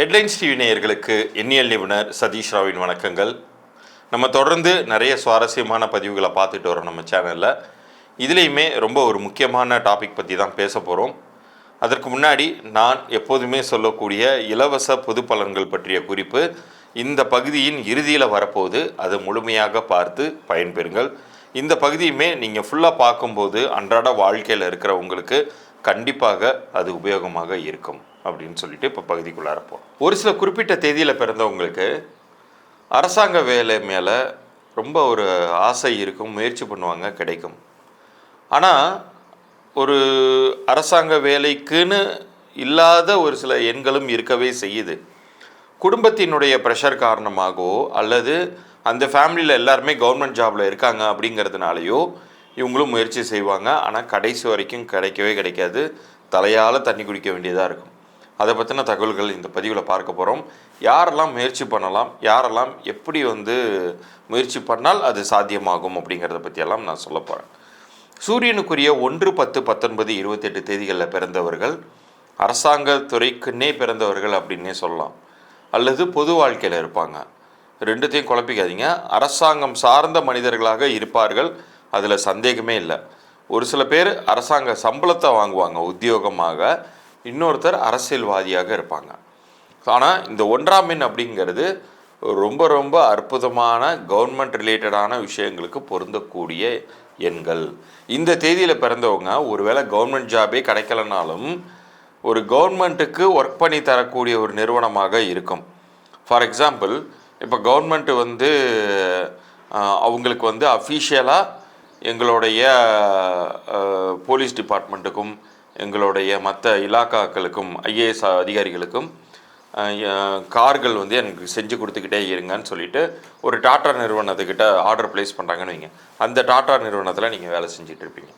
Headlines TV நேயர்களுக்கு எண்ணியல் நிபுணர் சதீஷ் ராவின் வணக்கங்கள். நம்ம தொடர்ந்து நிறைய சுவாரஸ்யமான பதிவுகளை பார்த்துட்டு வரோம் நம்ம சேனலில். இதுலேயுமே ரொம்ப ஒரு முக்கியமான டாபிக் பற்றி தான் பேச போகிறோம் அதற்கு முன்னாடி நான் எப்போதுமே சொல்லக்கூடிய இலவச பொது பலன்கள் பற்றிய குறிப்பு இந்த பகுதியின் இறுதியில் வரப்போது அதை முழுமையாக பார்த்து பயன்பெறுங்கள். இந்த பகுதியுமே நீங்கள் ஃபுல்லாக பார்க்கும்போது அன்றாட வாழ்க்கையில் இருக்கிறவங்களுக்கு கண்டிப்பாக அது உபயோகமாக இருக்கும். அப்படின்னு சொல்லிட்டு இப்போ பகுதிக்குள்ளார போகிறோம் ஒரு சில குறிப்பிட்ட தேதியில் பிறந்தவங்களுக்கு அரசாங்க வேலை மேலே ரொம்ப ஒரு ஆசை இருக்கும் முயற்சி பண்ணுவாங்க கிடைக்கும். ஆனால் ஒரு அரசாங்க வேலைக்குன்னு இல்லாத ஒரு சில எண்களும் இருக்கவே செய்யுது. குடும்பத்தினுடைய ப்ரெஷர் காரணமாகவோ அல்லது அந்த ஃபேமிலியில் எல்லாருமே கவர்மெண்ட் ஜாபில் இருக்காங்க அப்படிங்கிறதுனாலையோ இவங்களும் முயற்சி செய்வாங்க. ஆனால் கடைசி வரைக்கும் கிடைக்கவே கிடைக்காது. தலையால் தண்ணி குடிக்க வேண்டியதாக இருக்கும். அதை பற்றின தகவல்கள் இந்த பதிவில் பார்க்க போகிறோம் யாரெல்லாம் முயற்சி பண்ணலாம் யாரெல்லாம் எப்படி வந்து முயற்சி பண்ணால் அது சாத்தியமாகும் அப்படிங்கிறத பற்றியெல்லாம் நான் சொல்ல போகிறேன் சூரியனுக்குரிய ஒன்று பத்து பத்தொன்பது இருபத்தெட்டு தேதிகளில் பிறந்தவர்கள் அரசாங்க துறைக்குன்னே பிறந்தவர்கள் அப்படின்னே சொல்லலாம். அல்லது பொது வாழ்க்கையில் இருப்பாங்க. ரெண்டுத்தையும் குழப்பிக்காதீங்க. அரசாங்கம் சார்ந்த மனிதர்களாக இருப்பார்கள். அதில் சந்தேகமே இல்லை. ஒரு சில பேர் அரசாங்க சம்பளத்தை வாங்குவாங்க உத்தியோகமாக. இன்னொருத்தர் அரசியல்வாதியாக இருப்பாங்க. ஆனால் இந்த ஒன்றாம் எண் அப்படிங்கிறது ரொம்ப ரொம்ப அற்புதமான கவர்மெண்ட் ரிலேட்டடான விஷயங்களுக்கு பொருந்தக்கூடிய எண்கள். இந்த தேதியில் பிறந்தவங்க ஒருவேளை கவர்மெண்ட் ஜாபே கிடைக்கலனாலும் ஒரு கவர்மெண்ட்டுக்கு ஒர்க் பண்ணி தரக்கூடிய ஒரு நிறுவனமாக இருக்கும். ஃபார் எக்ஸாம்பிள் இப்போ கவர்மெண்ட்டு வந்து அவங்களுக்கு வந்து அஃபீஷியலாக எங்களுடைய போலீஸ் டிபார்ட்மெண்ட்டுக்கும் எங்களுடைய மற்ற இலாக்காக்களுக்கும் ஐஏஎஸ் அதிகாரிகளுக்கும் கார்கள் வந்து எனக்கு செஞ்சு கொடுத்துக்கிட்டே இருங்கன்னு சொல்லிட்டு ஒரு டாட்டா நிறுவனத்துக்கிட்ட ஆர்டர் ப்ளேஸ் பண்ணுறாங்கன்னு வைங்க. அந்த டாட்டா நிறுவனத்தில் நீங்கள் வேலை செஞ்சுட்டு இருப்பீங்க.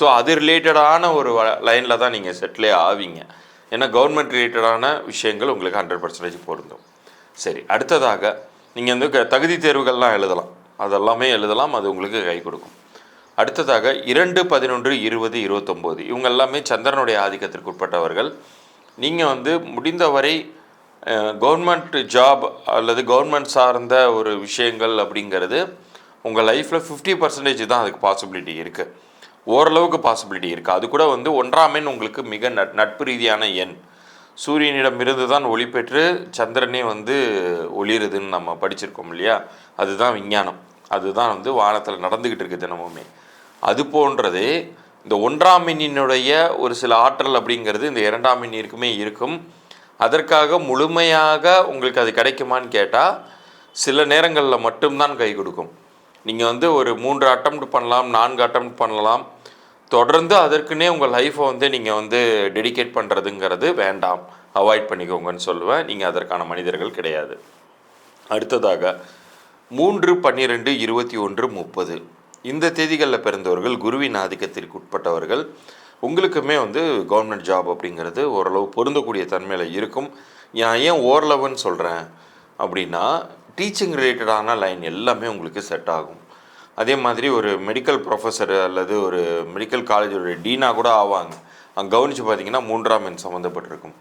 ஸோ அது ரிலேட்டடான ஒரு லைனில் தான் நீங்கள் செட்டிலே ஆவீங்க. ஏன்னா கவர்மெண்ட் ரிலேட்டடான விஷயங்கள் உங்களுக்கு ஹண்ட்ரட் பர்சன்டேஜ் பொருந்தும். சரி அடுத்ததாக நீங்கள் வந்து க- தகுதி தேர்வுகள்லாம் எழுதலாம். அதெல்லாமே எழுதலாம் அது உங்களுக்கு கை கொடுக்கும். அடுத்ததாக இரண்டு பதினொன்று இருபது இருபத்தொம்போது. இவங்க எல்லாமே சந்திரனுடைய ஆதிக்கத்திற்கு உட்பட்டவர்கள். நீங்கள் வந்து முடிந்தவரை கவர்மெண்ட் ஜாப் அல்லது கவர்மெண்ட் சார்ந்த ஒரு விஷயங்கள் அப்படிங்கிறது உங்கள் லைஃப்பில் ஃபிஃப்டி பர்சன்டேஜ் தான் அதுக்கு பாசிபிலிட்டி இருக்குது ஓரளவுக்கு பாசிபிலிட்டி இருக்குது அது கூட வந்து ஒன்றாம் எண் உங்களுக்கு மிக நட் நட்பு ரீதியான எண். சூரியனிடமிருந்து தான் ஒளி பெற்று சந்திரனே வந்து ஒளிருதுன்னு நம்ம படிச்சிருக்கோம் இல்லையா? அதுதான் விஞ்ஞானம். அதுதான் வந்து வானத்தில் நடந்துக்கிட்டு இருக்குது தினமுமே. அது போன்றது இந்த ஒன்றாம் மின்னினுடைய ஒரு சில ஆற்றல் அப்படிங்கிறது இந்த இரண்டாம் மின்னிற்குமே இருக்கும். அதற்காக முழுமையாக உங்களுக்கு அது கிடைக்குமான்னு கேட்டால் சில நேரங்களில் மட்டும்தான் கை கொடுக்கும். நீங்கள் வந்து ஒரு மூன்று அட்டம் பண்ணலாம் நான்கு அட்டம் பண்ணலாம். தொடர்ந்து அதற்குன்னே உங்கள் லைஃப்பை வந்து நீங்கள் வந்து டெடிகேட் பண்ணுறதுங்கிறது வேண்டாம். அவாய்ட் பண்ணிக்கோங்கன்னு சொல்லுவேன். நீங்கள் அதற்கான மனிதர்கள் கிடையாது. அடுத்ததாக மூன்று பன்னிரெண்டு இருபத்தி ஒன்று முப்பது. இந்த தேதிகளில் பிறந்தவர்கள் குருவின் ஆதிக்கத்திற்கு உட்பட்டவர்கள் உங்களுக்குமே வந்து கவர்மெண்ட் ஜாப் அப்படிங்கிறது ஓரளவு பொருந்தக்கூடிய தன்மையில் இருக்கும். நான் ஏன் ஓரளவுன்னு சொல்கிறேன் அப்படின்னா டீச்சிங் ரிலேட்டடான லைன் எல்லாமே உங்களுக்கு செட் ஆகும். அதே மாதிரி ஒரு மெடிக்கல் ப்ரொஃபஸர் அல்லது ஒரு மெடிக்கல் காலேஜோட டீனாக கூட ஆவாங்க. அங்கே கவனித்து பார்த்தீங்கன்னா மூன்றாம் எண் சம்மந்தப்பட்டிருக்கும்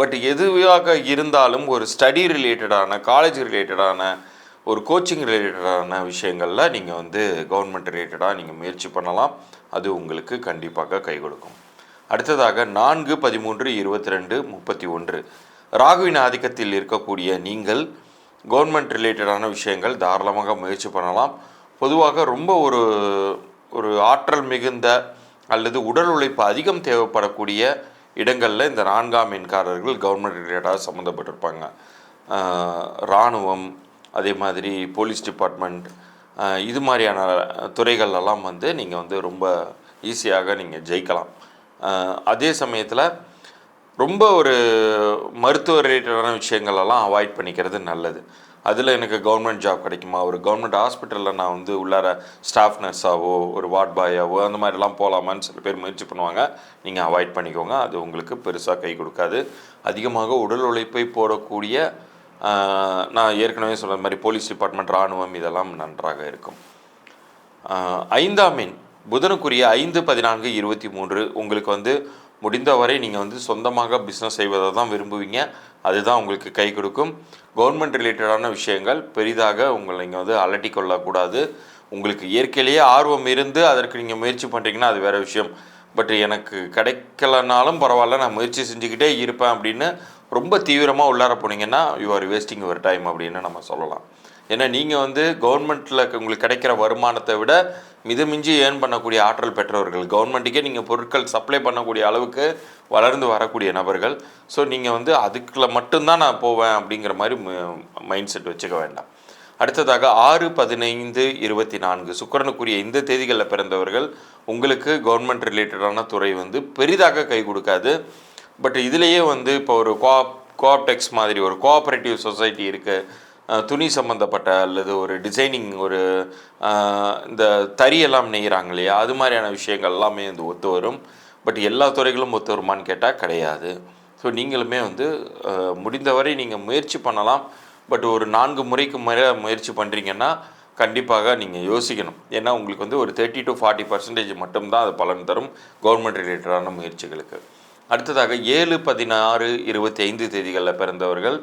பட் எதுவாக இருந்தாலும் ஒரு ஸ்டடி ரிலேட்டடான காலேஜ் ரிலேட்டடான ஒரு கோச்சிங் ரிலேட்டடான விஷயங்களில் நீங்கள் வந்து கவர்மெண்ட் ரிலேட்டடாக நீங்கள் முயற்சி பண்ணலாம். அது உங்களுக்கு கண்டிப்பாக கை கொடுக்கும். அடுத்ததாக நான்கு பதிமூன்று இருபத்தி ரெண்டு முப்பத்தி ஒன்று. ராகுவின் ஆதிக்கத்தில் இருக்கக்கூடிய நீங்கள் கவர்மெண்ட் ரிலேட்டடான விஷயங்கள் தாராளமாக முயற்சி பண்ணலாம். பொதுவாக ரொம்ப ஒரு ஒரு ஆற்றல் மிகுந்த அல்லது உடல் உழைப்பு அதிகம் தேவைப்படக்கூடிய இடங்களில் இந்த நான்காம் மீன்காரர்கள் கவர்மெண்ட் ரிலேட்டடாக சம்மந்தப்பட்டிருப்பாங்க. இராணுவம் அதே மாதிரி போலீஸ் டிபார்ட்மெண்ட் இது மாதிரியான துறைகள் எல்லாம் வந்து நீங்கள் வந்து ரொம்ப ஈஸியாக நீங்கள் ஜெயிக்கலாம். அதே சமயத்தில் ரொம்ப ஒரு மருத்துவ ரிலேட்டடான விஷயங்களெல்லாம் அவாய்ட் பண்ணிக்கிறது நல்லது. அதில் எனக்கு கவர்மெண்ட் ஜாப் கிடைக்குமா? ஒரு கவர்மெண்ட் ஹாஸ்பிட்டலில் நான் வந்து உள்ளார ஸ்டாஃப் நர்ஸாவோ ஒரு வார்ட் பாயாவோ அந்த மாதிரிலாம் போகலாமான்னு சில பேர் முயற்சி பண்ணுவாங்க. நீங்கள் அவாய்ட் பண்ணிக்கோங்க. அது உங்களுக்கு பெருசாக கை கொடுக்காது. அதிகமாக உடல் உழைப்பை போடக்கூடிய நான் ஏற்கனவே சொன்ன மாதிரி போலீஸ் டிபார்ட்மெண்ட் இராணுவம் இதெல்லாம் நன்றாக இருக்கும். ஐந்தாம் மீன் புதனுக்குரிய ஐந்து பதினான்கு இருபத்தி மூன்று. உங்களுக்கு வந்து முடிந்தவரை நீங்கள் வந்து சொந்தமாக பிஸ்னஸ் செய்வதை தான் விரும்புவீங்க. அதுதான் உங்களுக்கு கை கொடுக்கும். கவர்மெண்ட் ரிலேட்டடான விஷயங்கள் பெரிதாக உங்களை நீங்கள் வந்து அலட்டி கொள்ளக்கூடாது. உங்களுக்கு இயற்கையிலேயே ஆர்வம் இருந்து அதற்கு நீங்கள் முயற்சி பண்ணுறீங்கன்னா அது வேறு விஷயம். பட் எனக்கு கிடைக்கலனாலும் பரவாயில்ல நான் முயற்சி செஞ்சுக்கிட்டே இருப்பேன் அப்படின்னு ரொம்ப தீவிரமாக உள்ளார போனீங்கன்னா you are wasting your time அப்படின்னு நம்ம சொல்லலாம். ஏன்னா நீங்கள் வந்து கவர்மெண்ட்டில் உங்களுக்கு கிடைக்கிற வருமானத்தை விட மிதமிஞ்சி ஏர்ன் பண்ணக்கூடிய ஆற்றல் பெற்றவர்கள் கவர்மெண்ட்டுக்கே நீங்கள் பொருட்கள் சப்ளை பண்ணக்கூடிய அளவுக்கு வளர்ந்து வரக்கூடிய நபர்கள். ஸோ நீங்கள் வந்து அதுக்குள்ள மட்டும்தான் நான் போவேன் அப்படிங்கிற மாதிரி மைண்ட் செட் வச்சுக்க வேண்டாம். அடுத்ததாக ஆறு பதினைந்து இருபத்தி நான்கு சுக்கரனுக்குரிய இந்த தேதிகளில் பிறந்தவர்கள் உங்களுக்கு கவர்மெண்ட் ரிலேட்டடான துறை வந்து பெரிதாக கை கொடுக்காது. பட் இதுலேயே வந்து இப்போ ஒரு கோஆப் கோஆப்டெக்ஸ் மாதிரி ஒரு கோஆப்ரேட்டிவ் சொசைட்டி இருக்குது துணி சம்மந்தப்பட்ட அல்லது ஒரு டிசைனிங் ஒரு இந்த தறியெல்லாம் நெய்கிறாங்க இல்லையா? அது மாதிரியான விஷயங்கள் எல்லாமே வந்து ஒத்து வரும். பட் எல்லா துறைகளும் ஒத்து வருமான்னு கேட்டால் கிடையாது. ஸோ நீங்களுமே வந்து முடிந்தவரை நீங்கள் முயற்சி பண்ணலாம். பட் ஒரு நான்கு முறைக்கு முறை முயற்சி பண்ணுறீங்கன்னா கண்டிப்பாக நீங்கள் யோசிக்கணும். ஏன்னா உங்களுக்கு வந்து ஒரு தேர்ட்டி டு ஃபார்ட்டி பர்சன்டேஜ் மட்டும்தான் அது பலன் தரும் கவர்மெண்ட் ரிலேட்டடான முயற்சிகளுக்கு. அடுத்ததாக ஏழு பதினாறு இருபத்தி ஐந்து தேதிகளில் பிறந்தவர்கள்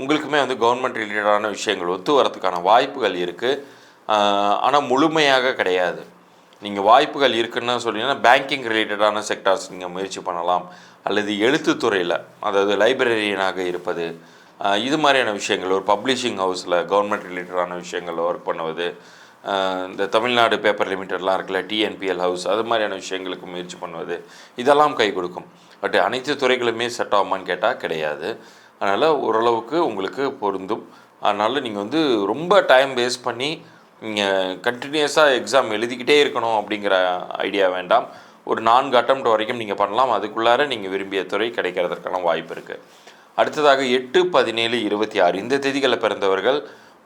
உங்களுக்குமே வந்து கவர்மெண்ட் ரிலேட்டடான விஷயங்கள் ஒத்து வரதுக்கான வாய்ப்புகள் இருக்குது ஆனால் முழுமையாக கிடையாது. நீங்கள் வாய்ப்புகள் இருக்குன்னு சொன்னீங்கன்னா பேங்கிங் ரிலேட்டடான செக்டார்ஸ் நீங்கள் முயற்சி பண்ணலாம். அல்லது எழுத்துத்துறையில் அதாவது லைப்ரரியனாக இருப்பது இது மாதிரியான விஷயங்கள் ஒரு பப்ளிஷிங் ஹவுஸில் கவர்மெண்ட் ரிலேட்டடான விஷயங்களில் ஒர்க் பண்ணுவது இந்த தமிழ்நாடு பேப்பர் லிமிட்டட்லாம் இருக்குல்ல டிஎன்பிஎல் ஹவுஸ் அது மாதிரியான விஷயங்களுக்கு முயற்சி பண்ணுவது இதெல்லாம் கை கொடுக்கும். பட் அனைத்து துறைகளுமே செட் ஆகுமான்னு கேட்டால் கிடையாது. அதனால் ஓரளவுக்கு உங்களுக்கு பொருந்தும். அதனால் நீங்கள் வந்து ரொம்ப டைம் வேஸ்ட் பண்ணி நீங்கள் கண்டினியூஸாக எக்ஸாம் எழுதிக்கிட்டே இருக்கணும் அப்படிங்கிற ஐடியா வேண்டாம். ஒரு நான்கு அட்டம் வரைக்கும் நீங்கள் பண்ணலாம். அதுக்குள்ளார நீங்கள் விரும்பிய துறை கிடைக்கிறதுக்கான வாய்ப்பு இருக்குது அடுத்ததாக எட்டு பதினேழு இருபத்தி ஆறு இந்த தேதிகளில் பிறந்தவர்கள்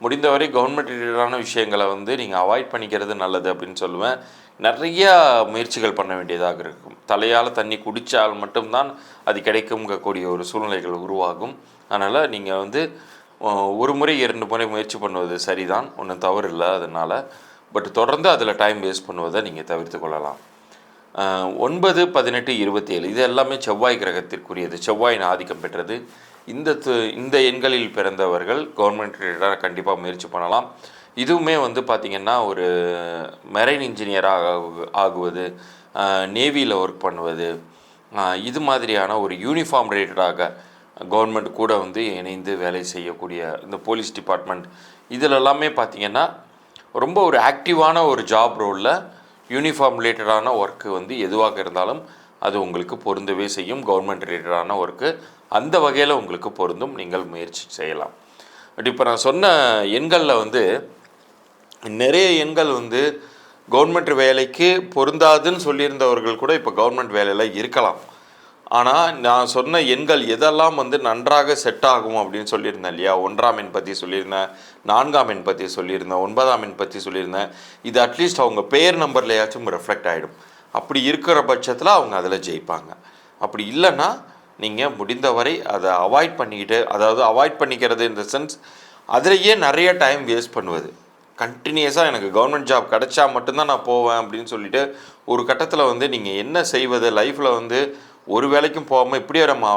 முடிந்தவரை கவர்மெண்ட் ரிலேட்டடான விஷயங்களை வந்து நீங்கள் அவாய்ட் பண்ணிக்கிறது நல்லது அப்படின்னு சொல்லுவேன். நிறையா முயற்சிகள் பண்ண வேண்டியதாக இருக்கும். தலையால் தண்ணி குடித்தால் மட்டும்தான் அது கிடைக்குங்கக்கூடிய ஒரு சூழ்நிலைகள் உருவாகும். அதனால் நீங்கள் வந்து ஒரு முறை இரண்டு முறை முயற்சி பண்ணுவது சரிதான். ஒன்றும் தவறு இல்லை அதனால். பட் தொடர்ந்து அதில் டைம் வேஸ்ட் பண்ணுவதை நீங்கள் தவிர்த்து கொள்ளலாம். ஒன்பது பதினெட்டு இருபத்தி ஏழு இது எல்லாமே செவ்வாய் கிரகத்திற்குரியது. செவ்வாயின் ஆதிக்கம் பெற்றது. இந்த து- இந்த எண்களில் பிறந்தவர்கள் கவர்மெண்ட் ரிலேட்டடாக கண்டிப்பாக முயற்சி பண்ணலாம். இதுவுமே வந்து பார்த்திங்கன்னா ஒரு மெரைன் இன்ஜினியராக ஆகு- ஆகுவது நேவியில் ஒர்க் பண்ணுவது இது மாதிரியான ஒரு யூனிஃபார்ம் ரிலேட்டடாக கவர்மெண்ட் கூட வந்து இணைந்து வேலை செய்யக்கூடிய இந்த போலீஸ் டிபார்ட்மெண்ட் இதில் எல்லாமே பார்த்திங்கன்னா ரொம்ப ஒரு ஆக்டிவான ஒரு ஜாப் ரோலில் யூனிஃபார்ம் ரிலேட்டடான ஒர்க்கு வந்து எதுவாக இருந்தாலும் அது உங்களுக்கு பொருந்தவே செய்யும். கவர்மெண்ட் ரிலேட்டடான ஒர்க்கு அந்த வகையில் உங்களுக்கு பொருந்தும். நீங்கள் முயற்சி செய்யலாம். பட் இப்போ நான் சொன்ன எண்களில் வந்து நிறைய எண்கள் வந்து கவர்மெண்ட் வேலைக்கு பொருந்தாதுன்னு சொல்லியிருந்தவர்கள் கூட இப்போ கவர்மெண்ட் வேலையில் இருக்கலாம். ஆனால் நான் சொன்ன எண்கள் எதெல்லாம் வந்து நன்றாக செட் ஆகும் அப்படின்னு சொல்லியிருந்தேன் இல்லையா? ஒன்றாம் எண் பற்றி சொல்லியிருந்தேன் நான்காம் எண் பற்றி சொல்லியிருந்தேன் ஒன்பதாம் எண் பற்றி சொல்லியிருந்தேன். இது அட்லீஸ்ட் அவங்க பேர் நம்பர்லையாச்சும் ரெஃப்ளெக்ட் ஆகிடும் அப்படி இருக்கிற பட்சத்தில் அவங்க அதில் ஜெயிப்பாங்க. அப்படி இல்லைன்னா நீங்கள் முடிந்தவரை அதை அவாய்ட் பண்ணிக்கிட்டு அதாவது அவாய்ட் பண்ணிக்கிறது இந்த சென்ஸ் அதுலேயே நிறைய டைம் வேஸ்ட் பண்ணுவது. கண்டினியூஸாக எனக்கு கவர்மெண்ட் ஜாப் கிடைச்சா மட்டும்தான் நான் போவேன் அப்படின்னு சொல்லிட்டு ஒரு கட்டத்தில் வந்து நீங்கள் என்ன செய்வது லைஃப்பில் வந்து ஒரு வேலைக்கும் போகாமல் இப்படியே நம்ம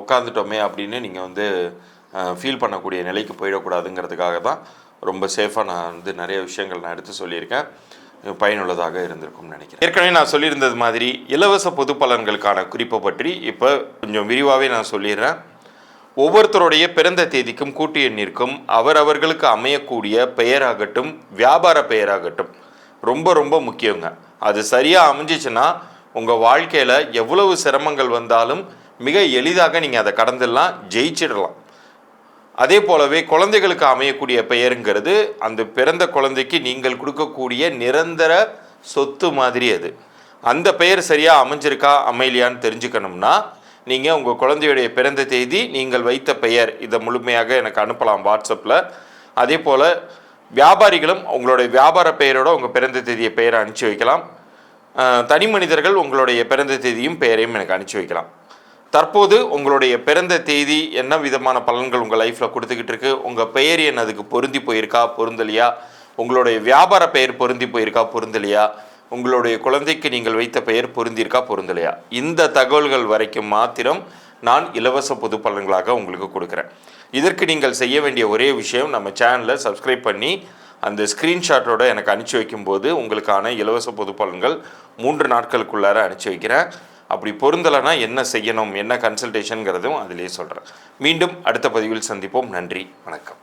உட்காந்துட்டோமே அப்படின்னு நீங்கள் வந்து ஃபீல் பண்ணக்கூடிய நிலைக்கு போயிடக்கூடாதுங்கிறதுக்காக தான் ரொம்ப சேஃபாக நான் வந்து நிறைய விஷயங்கள் நான் எடுத்து சொல்லியிருக்கேன். பயனுள்ளதாக இருந்திருக்கும்னு நினைக்கிறேன். ஏற்கனவே நான் சொல்லியிருந்தது மாதிரி இலவச பொது பலன்களுக்கான குறிப்பை பற்றி இப்போ கொஞ்சம் விரிவாகவே நான் சொல்லிடுறேன். ஒவ்வொருத்தருடைய பிறந்த தேதிக்கும் கூட்டு எண்ணிற்கும் அவரவர்களுக்கு அமையக்கூடிய பெயராகட்டும் வியாபார பெயராகட்டும் ரொம்ப ரொம்ப முக்கியங்க. அது சரியாக அமைஞ்சிச்சுன்னா உங்கள் வாழ்க்கையில் எவ்வளவு சிரமங்கள் வந்தாலும் மிக எளிதாக நீங்கள் அதை கடந்துடலாம் ஜெயிச்சிடலாம். அதே போலவே குழந்தைகளுக்கு அமையக்கூடிய பெயருங்கிறது அந்த பிறந்த குழந்தைக்கு நீங்கள் கொடுக்கக்கூடிய நிரந்தர சொத்து மாதிரி அது. அந்த பெயர் சரியாக அமைஞ்சிருக்கா அமையலையான்னு தெரிஞ்சுக்கணும்னா நீங்கள் உங்கள் குழந்தையுடைய பிறந்த தேதி நீங்கள் வைத்த பெயர் இதை முழுமையாக எனக்கு அனுப்பலாம் வாட்ஸ்அப்பில். அதே போல் வியாபாரிகளும் உங்களுடைய வியாபார பெயரோட உங்கள் பிறந்த தேதியை பெயரை அனுப்பிச்சி வைக்கலாம். தனி மனிதர்கள் உங்களுடைய பிறந்த தேதியும் பெயரையும் எனக்கு அனுப்பிச்சி வைக்கலாம். தற்போது உங்களுடைய பிறந்த தேதி என்ன விதமான பலன்கள் உங்கள் லைஃப்பில் கொடுத்துக்கிட்டு இருக்கு? உங்கள் பெயர் என்ன? அதுக்கு பொருந்தி போயிருக்கா? பொருந்தலையா? உங்களுடைய வியாபார பெயர் பொருந்தி போயிருக்கா? பொருந்தலையா? உங்களுடைய குழந்தைக்கு நீங்கள் வைத்த பெயர் பொருந்திருக்கா பொருந்தலையா? இந்த தகவல்கள் வரைக்கும் மாத்திரம் நான் இலவச பொது பலன்களாக உங்களுக்கு கொடுக்குறேன். இதற்கு நீங்கள் செய்ய வேண்டிய ஒரே விஷயம் நம்ம சேனலை சப்ஸ்கிரைப் பண்ணி அந்த ஸ்க்ரீன்ஷாட்டோட எனக்கு அனுப்பிச்சி வைக்கும்போது உங்களுக்கான இலவச பொது பலன்கள் மூன்று நாட்களுக்குள்ளார அனுப்பிச்சி வைக்கிறேன். அப்படி பொருந்தலைனா என்ன செய்யணும் என்ன கன்சல்டேஷனுங்கிறதும் அதிலே சொல்கிறேன் மீண்டும் அடுத்த பதிவில் சந்திப்போம். நன்றி வணக்கம்.